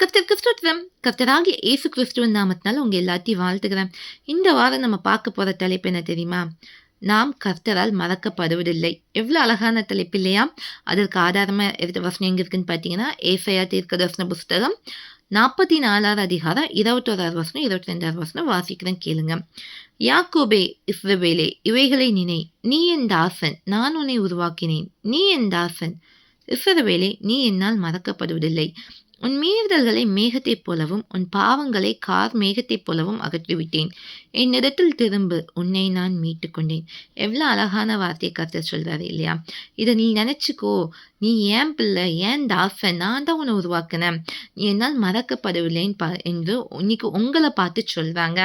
கர்த்தர் கிறிஸ்துவம் கர்த்தராகிய இயேசு கிறிஸ்துவின் நாமத்தினால உங்கள் எல்லாத்தையும் வாழ்த்துக்கிறேன் இந்த வாரம் நம்ம பார்க்க போகிற தலைப்பு என்ன தெரியுமா? நாம் கர்த்தரால் மறக்கப்படுவதில்லை. எவ்வளோ அழகான தலைப்பு இல்லையா? அதற்கு ஆதாரமாக எடுத்த வசனம் எங்கே இருக்குன்னு பார்த்தீங்கன்னா ஏசையா தீர்க்க தர்சன புஸ்தகம் நாற்பத்தி நாலாவது அதிகாரம் இருபத்தோராவது வசனம் இருபத்தி ரெண்டாவது வசனம் வாசிக்கிறேன் கேளுங்க. யாக்கோபே இஸ்ரவேலே இவைகளை நினை. நீ என் தாசன் நான் உன்னை உருவாக்கினேன். நீ என் தாசன். இஸ்ரவேலே நீ என்னால் மறக்கப்படுவதில்லை. உன் மீறுதல்களை மேகத்தைப் போலவும் உன் பாவங்களை கார் மேகத்தைப் போலவும் அகற்றிவிட்டேன். என்னிடத்தில் திரும்பு உன்னை நான் மீட்டுக்கொண்டேன் எவ்வளோ அழகான வார்த்தையை கருத்து சொல்கிறாரு இல்லையா? இதை நீ நினச்சிக்கோ. நீ ஏன் பிள்ளை ஏன் டாஃபன் நான் தான் உன்னை உருவாக்கினேன். நீ என்னால் மறக்கப்படவில்லைன்னு பா என்று இன்னைக்கு உங்களை பார்த்து சொல்கிறாங்க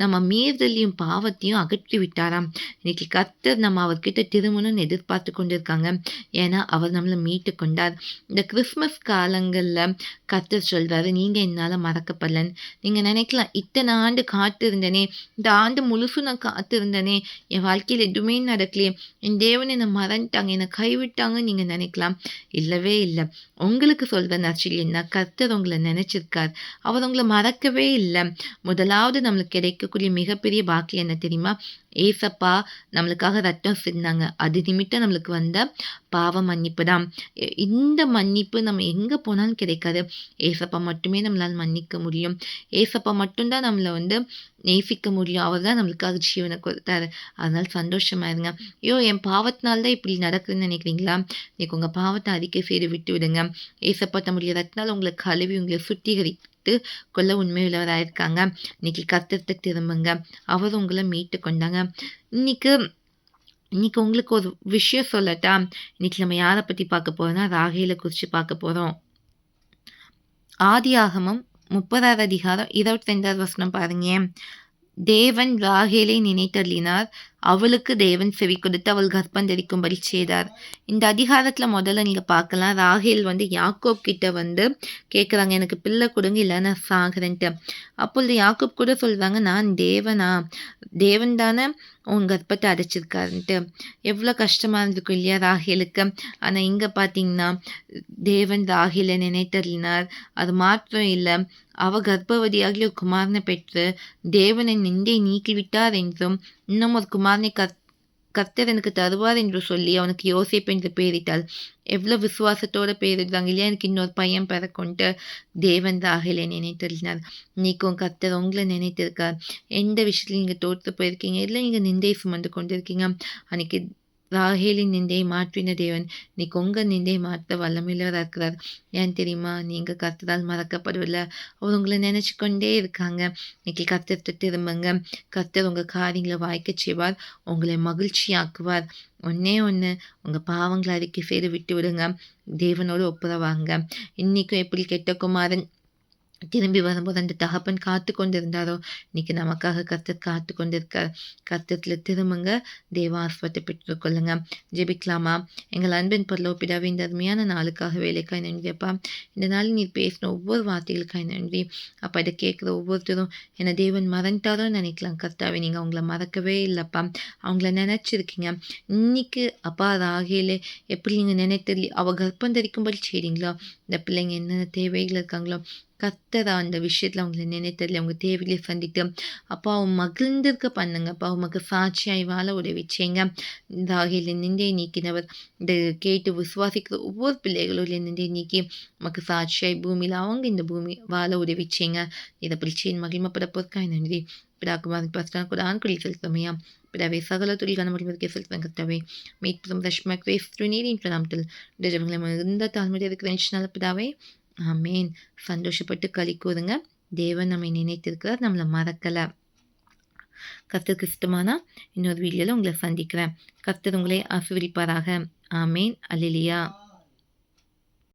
நம்ம மீறுதலையும் பாவத்தையும் அகற்றி விட்டாராம். இன்னைக்கு கர்த்தர் நம்ம அவர்கிட்ட திருமணம்னு எதிர்பார்த்து கொண்டிருக்காங்க. ஏன்னா அவர் நம்மளை மீட்டு கொண்டார். இந்த கிறிஸ்மஸ் காலங்களில் கர்த்தர் சொல்கிறாரு நீங்கள் என்னால் மறக்கப்படலன்னு. நீங்கள் நினைக்கலாம் இத்தனை ஆண்டு காத்து இருந்தனே இந்த ஆண்டு முழுசும் நான் காத்திருந்தனே. என் வாழ்க்கையில் எதுவுமே நடக்கலையே. என் தேவனை என்னை மறந்துட்டாங்க. என்னை கைவிட்டாங்க நீங்கள் நினைக்கலாம். இல்லவே இல்லை. உங்களுக்கு சொல்கிற ஆச்சரியன்னா என்ன? கர்த்தர் உங்களை நினச்சிருக்கார். அவர் உங்களை மறக்கவே இல்லை. முதலாவது நம்மளுக்கு கிடைக்கக்கூடிய மிகப்பெரிய பாக்கியம் என்ன தெரியுமா? ஏசப்பா நம்மளுக்காக ரத்தம் சிந்தாங்க. அது நிமித்தம் நம்மளுக்கு வந்த பாவ மன்னிப்பு தான் இந்த மன்னிப்பு நம்ம எங்கே போனாலும் கிடைக்காது. ஏசப்பா மட்டுமே நம்மளால் மன்னிக்க முடியும். ஏசப்பா மட்டும்தான் நம்மளை வந்து நேசிக்க முடியும். அவர் தான் நம்மளுக்காக ஜீவனை கொடுத்தாரு. அதனால் சந்தோஷமா இருங்க ஐயோ என் பாவத்தினால்தான் இப்படி நடக்குதுன்னு நினைக்கிறீங்களா? இன்னைக்கு உங்கள் பாவத்தை அறிக்கை செய்து விட்டு விடுங்க ஏசப்பா தம்முடைய ரத்தினால் உங்களை கழுவி உங்களை சுத்திகரி கொள்ள உண்மையுள்ளவராக இருக்காங்க இன்னைக்கு கத்திரத்துக்கு திரும்புங்க. அவர் உங்களை மீட்டு கொண்டாங்க. இன்னைக்கு இன்னைக்கு உங்களுக்கு ஒரு விஷயம் சொல்லட்டா? இன்னைக்கு நம்ம யாரை பற்றி பார்க்க போறோம்னா ராகையில் குறித்து பார்க்க போகிறோம் ஆதி ஆகமம் முப்பதாவது அதிகாரம் இருபத்தி ரெண்டாவது வசனம் பாருங்க. தேவன் ராகேலை நினைத்தள்ளினார் அவளுக்கு தேவன் செவி கொடுத்து அவள் கர்ப்பம் தெரிக்கும்படி செய்தார். இந்த அதிகாரத்தில் முதல்ல நீங்கள் பார்க்கலாம். ராகேல் வந்து யாக்கோப் கிட்ட வந்து கேட்குறாங்க எனக்கு பிள்ளை கொடுங்க இல்லை நான் சாகிறேன்ட்டு. அப்பொழுது யாக்கோப் கூட சொல்கிறாங்க நான் தேவனா? தேவன் தானே உன் கர்ப்பத்தை அடைச்சிருக்காருன்ட்டு. எவ்வளோ கஷ்டமாக இருந்திருக்கும் இல்லையா ராகேலுக்கு? ஆனால் இங்கே பார்த்தீங்கன்னா தேவன் ராகேலை நினைத்தறினார். அது மாற்றம் இல்லை அவ கர்ப்பவதியாகிய குமாரனை பெற்று தேவனை நிந்தை நீக்கிவிட்டார் என்றும் இன்னும் ஒரு குமாரனை கத் கர்த்தர் எனக்கு தருவார் என்று சொல்லி அவனுக்கு யோசிப்பு என்று பேரிட்டாள் எவ்வளோ விசுவாசத்தோட பேரிடுறாங்க இல்லையா? எனக்கு இன்னொரு பையன் பிறக்கொண்டு தேவன் ராகில நினைத்திருந்தார் நீக்கும் கர்த்தர் உங்களை நினைத்திருக்கார். எந்த விஷயத்தில் நீங்கள் தோற்று போயிருக்கீங்க? இல்லை நீங்கள் நிந்தை சுமந்து கொண்டிருக்கீங்க? அன்னைக்கு ராகேலின் நிந்தையை மாற்றின தேவன் நீ கொங்க நிந்தையை மாற்ற வல்லமில்லவராக இருக்கிறார். ஏன் தெரியுமா? நீங்கள் கத்ததால் மறக்கப்படவில்லை அவர் உங்களை நினச்சி கொண்டே இருக்காங்க இன்னைக்கு கத்தத்தை திரும்புங்க. கத்தர் உங்கள் காரியங்களை வாய்க்க செய்வார். உங்களை மகிழ்ச்சியாக்குவார். ஒன்றே ஒன்று உங்கள் பாவங்களை அறிக்கை செய்து விட்டு விடுங்க தேவனோடு ஒப்புரவாங்க. இன்றைக்கும் எப்படி கெட்ட குமாரன் திரும்பி வரும்போது அந்த தகப்பன் காத்து கொண்டிருந்தாரோ? இன்னைக்கு நமக்காக கர்த்தர் காத்து கொண்டிருக்கார். கர்த்தத்தில் திரும்புங்க. தேவாஸ்வத்தை பெற்றுக்கொள்ளுங்க ஜெபிக்கலாமா? எங்கள் அன்பின் பொருளோப்பிடாவே இந்த அருமையான நாளுக்காக வேலைக்காய் நன்றியப்பா இந்த நாள் நீ பேசின ஒவ்வொரு வார்த்தைகளுக்காய் நன்றி. அப்போ இதை கேட்குற ஒவ்வொருத்தரும் என்னை தேவன் மறந்துட்டாரோ நினைக்கலாம். கர்த்தாவே நீங்கள் அவங்கள மறக்கவே இல்லைப்பா அவங்கள நினச்சிருக்கீங்க. இன்னைக்கு அப்பா ராகையில் எப்படி நீங்கள் நினைத்தது அவள் கர்ப்பம் தரிக்கும்படி செய்றீங்களோ? இந்த பிள்ளைங்க என்னென்ன தேவைகள் இருக்காங்களோ கத்தரா அந்த விஷயத்தில் அவங்களை நினைத்ததில் அவங்க தேவையிலே சந்தித்து அப்பா அவன் மகிழ்ந்திருக்க பண்ணுங்க. அப்பா உமக்கு சாட்சியாய் வாழ உதவி செய்யுங்க. ராகில நிந்தை நீக்கினவர். இந்த கேட்டு விசுவாசிக்கிற ஒவ்வொரு பிள்ளைகளும் நிந்தை நீக்கி உமக்கு சாட்சியாய் பூமியில் அவங்க இந்த பூமி வாழ உதவி செய்யுங்க. இதை பிடிச்சேன் மகிழ்மப்பட பொருட்காய் நன்றி. பிதாக்குமாரி பஸ்டான் கூட ஆண்குடி செலுத்தமையா பிடாவே சகல துளி முடிவதற்கே செலுத்தம் கத்தாவே மீட்பும் ரஷ்மக் வேஸ்ட் நீரின் பிரதாமத்தில் இந்த ஜனங்களை மிகுந்த தாழ்மையாக இருக்கிற ஆமேன். சந்தோஷப்பட்டு களி கூறுங்க தேவன் நம்மை நினைத்திருக்கிறார் நம்மளை மறக்கலை. கர்த்தருக்கு இஷ்டமானா இன்னொரு வீடியோவில் உங்களை சந்திக்கிறேன். கர்த்தர் உங்களை ஆசிர்வதிப்பாராக. ஆமேன். அலிலியா